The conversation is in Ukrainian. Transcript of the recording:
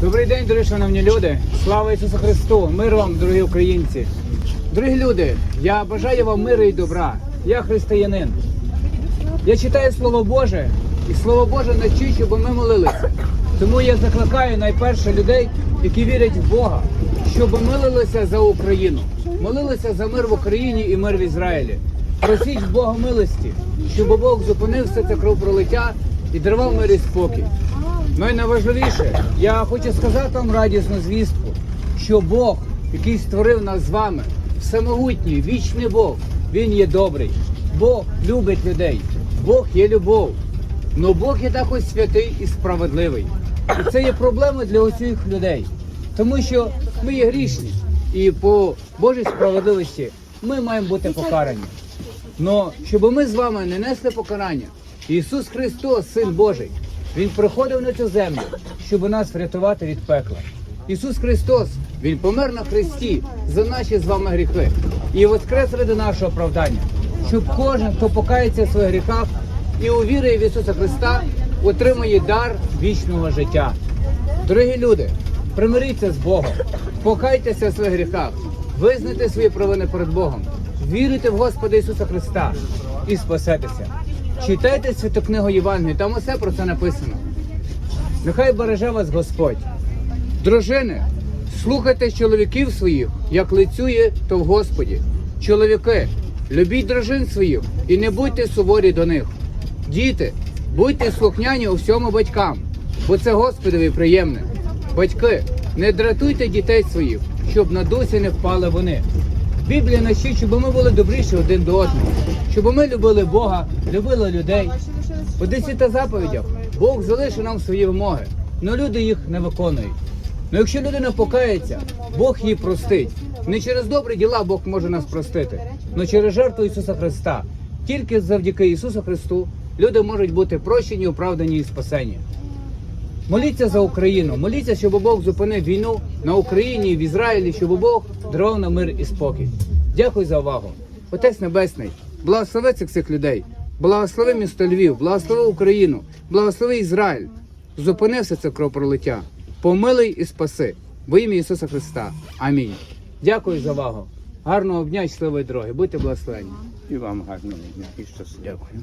Добрий день, дорогі шановні люди. Слава Ісусу Христу! Мир вам, дорогі українці. Дорогі люди, я бажаю вам миру і добра. Я християнин. Я читаю Слово Боже, і Слово Боже навчить, щоб ми молилися. Тому я закликаю найперше людей, які вірять в Бога, щоб молилися за Україну, молилися за мир в Україні і мир в Ізраїлі. Просіть Бога милості, щоб Бог зупинив все це кровопролиття і дарував мир і спокій. Ну і найважливіше, я хочу сказати вам радісну звістку, що Бог, який створив нас з вами, всемогутній, вічний Бог, Він є добрий. Бог любить людей, Бог є любов. Но Бог є також святий і справедливий. І це є проблема для усіх людей. Тому що ми є грішні, і по Божій справедливості ми маємо бути покарані. Но щоб ми з вами не несли покарання, Ісус Христос, Син Божий, Він приходив на цю землю, щоб нас врятувати від пекла. Ісус Христос, Він помер на Христі за наші з вами гріхи і воскрес ради нашого оправдання, щоб кожен, хто покається в своїх гріхах і увірує в Ісуса Христа, отримує дар вічного життя. Дорогі люди, примиріться з Богом, покайтеся в своїх гріхах, визнайте свої провини перед Богом, віруйте в Господа Ісуса Христа і спасетеся. Читайте святу книгу Євангелію, там усе про це написано. Нехай береже вас Господь. Дружини, слухайте чоловіків своїх, як лицює, то в Господі. Чоловіки, любіть дружин своїх і не будьте суворі до них. Діти, будьте слухняні у всьому батькам, бо це Господові приємне. Батьки, не дратуйте дітей своїх, щоб на досі не впали вони. Біблія навчить, щоб ми були добріші один до одного, щоб ми любили Бога, любили людей. У десяти заповідях Бог залишив нам свої вимоги, але люди їх не виконують. Ну якщо людина покається, Бог її простить. Не через добрі діла Бог може нас простити, але через жертву Ісуса Христа. Тільки завдяки Ісусу Христу люди можуть бути прощені, оправдані і спасені. Моліться за Україну, моліться, щоб Бог зупинив війну на Україні і в Ізраїлі, щоб Бог дарував на мир і спокій. Дякую за увагу. Отець Небесний, благослови цих всіх людей, благослови місто Львів, благослови Україну, благослови Ізраїль. Зупини все це кровопролиття. Помилуй і спаси. Во ім'я Ісуса Христа. Амінь. Дякую за увагу. Гарного дня і щасливої дороги. Будьте благословені. І вам гарного дня і щасливо. Дякую.